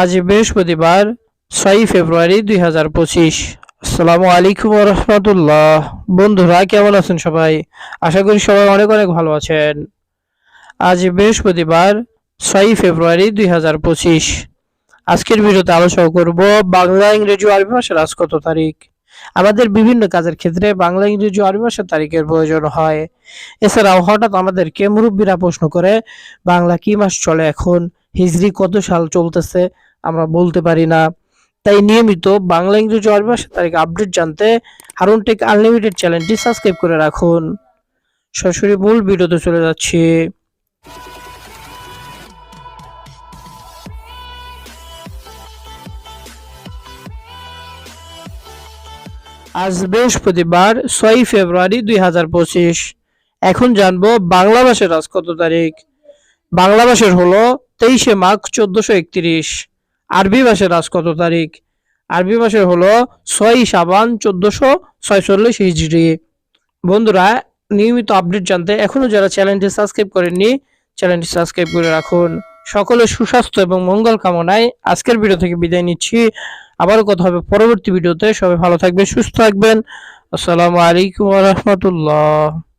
আজ বৃহস্পতিবার ছয়ই ফেব্রুয়ারি দুই হাজার পঁচিশ। আসসালামু আলাইকুম রহমতুল্লাহ। বন্ধুরা, কেমন আছেন সবাই? আশা করি সবাই অনেক অনেক ভালো আছেন। আজ বৃহস্পতিবার ছয়ই ফেব্রুয়ারি দুই হাজার পঁচিশ। আজকের ভিডিওতে আলোচনা করব বাংলা, ইংরেজি আরবি ভাষার আজ কত তারিখ? আমাদের বিভিন্ন কাজের ক্ষেত্রে বাংলা, ইংরেজি আরবি ভাষার তারিখের প্রয়োজন হয়। এছাড়াও হঠাৎ আমাদেরকে মুরব্বীরা প্রশ্ন করে, বাংলা কি মাস চলে এখন? হিজরি কত সাল চলতেছে আমরা বলতে পারি না। তাই নিয়মিত বাংলা ইংরেজি আরবি ভাষার তারিখ আপডেট জানতে হারুন টেক আনলিমিটেড চ্যানেলটি সাবস্ক্রাইব করে রাখুন। সরাসরি মূল ভিডিওতে চলে যাচ্ছি। আজ বৃহস্পতিবার ছয়ই ফেব্রুয়ারি দুই হাজার পঁচিশ। এখন জানব বাংলা ভাষার আজ কত তারিখ। বাংলা ভাষার হলো তেইশে মাঘ চোদ্দশো একত্রিশ। আরবি মাসের আজ কত তারিখ? আরবি মাসের হলো ছয় সাবান চোদ্দশো ছয়চল্লিশ হিজড়ি। বন্ধুরা, নিয়মিত আপডেট জানতে এখনও যারা চ্যানেলটি সাবস্ক্রাইব করেননি, চ্যানেলটি সাবস্ক্রাইব করে রাখুন। সকলের সুস্বাস্থ্য এবং মঙ্গল কামনায় আজকের ভিডিও থেকে বিদায় নিচ্ছি। আবারও কথা হবে পরবর্তী ভিডিওতে। সবাই ভালো থাকবেন, সুস্থ থাকবেন। আসসালামু আলাইকুম রহমতুল্লাহ।